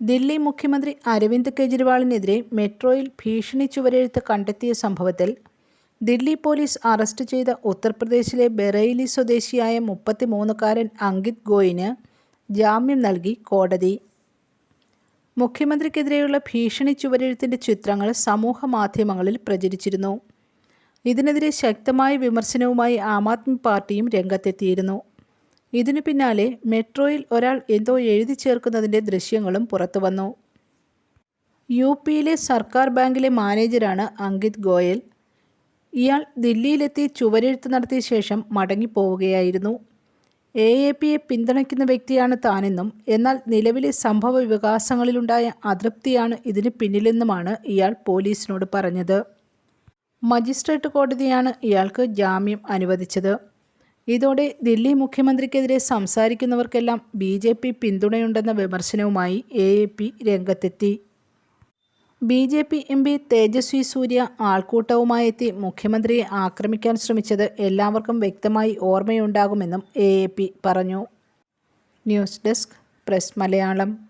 ദില്ലി മുഖ്യമന്ത്രി അരവിന്ദ് കെജ്രിവാളിനെതിരെ മെട്രോയിൽ ഭീഷണി ചുവരെഴുത്ത് കണ്ടെത്തിയ സംഭവത്തിൽ ദില്ലി പോലീസ് അറസ്റ്റ് ചെയ്ത ഉത്തർപ്രദേശിലെ ബറേലി സ്വദേശിയായ മുപ്പത്തിമൂന്നുകാരൻ അങ്കിത് ഗോയിന് ജാമ്യം നൽകി കോടതി. മുഖ്യമന്ത്രിക്കെതിരെയുള്ള ഭീഷണി ചുവരെഴുത്തിന്റെ ചിത്രങ്ങൾ സമൂഹ മാധ്യമങ്ങളിൽ പ്രചരിച്ചിരുന്നു. ഇതിനെതിരെ ശക്തമായ വിമർശനവുമായി ആം ആദ്മി പാർട്ടിയും രംഗത്തെത്തിയിരുന്നു. ഇതിനു പിന്നാലെ മെട്രോയിൽ ഒരാൾ എന്തോ എഴുതി ചേർക്കുന്നതിന്റെ ദൃശ്യങ്ങളും പുറത്തു വന്നു. യു പിയിലെ സർക്കാർ ബാങ്കിലെ മാനേജരാണ് അങ്കിത് ഗോയൽ. ഇയാൾ ദില്ലിയിലെത്തി ചുവരെഴുത്ത് നടത്തിയ ശേഷം മടങ്ങിപ്പോവുകയായിരുന്നു. എ എ പിയെ പിന്തുണയ്ക്കുന്ന വ്യക്തിയാണ് താനെന്നും എന്നാൽ നിലവിലെ സംഭവ വികാസങ്ങളിലുണ്ടായ അതൃപ്തിയാണ് ഇതിന് പിന്നിലെന്നുമാണ് ഇയാൾ പോലീസിനോട് പറഞ്ഞത്. മജിസ്ട്രേറ്റ് കോടതിയാണ് ഇയാൾക്ക് ജാമ്യം അനുവദിച്ചത്. ഇതോടെ ദില്ലി മുഖ്യമന്ത്രിക്കെതിരെ സംസാരിക്കുന്നവർക്കെല്ലാം ബി ജെ പി പിന്തുണയുണ്ടെന്ന വിമർശനവുമായി എ എ പി രംഗത്തെത്തി. B J P M P Tejasvi Surya ആൾക്കൂട്ടവുമായെത്തി മുഖ്യമന്ത്രിയെ ആക്രമിക്കാൻ ശ്രമിച്ചത് എല്ലാവർക്കും വ്യക്തമായി ഓർമ്മയുണ്ടാകുമെന്നും എ എ പി പറഞ്ഞു. News desk press Malayalam.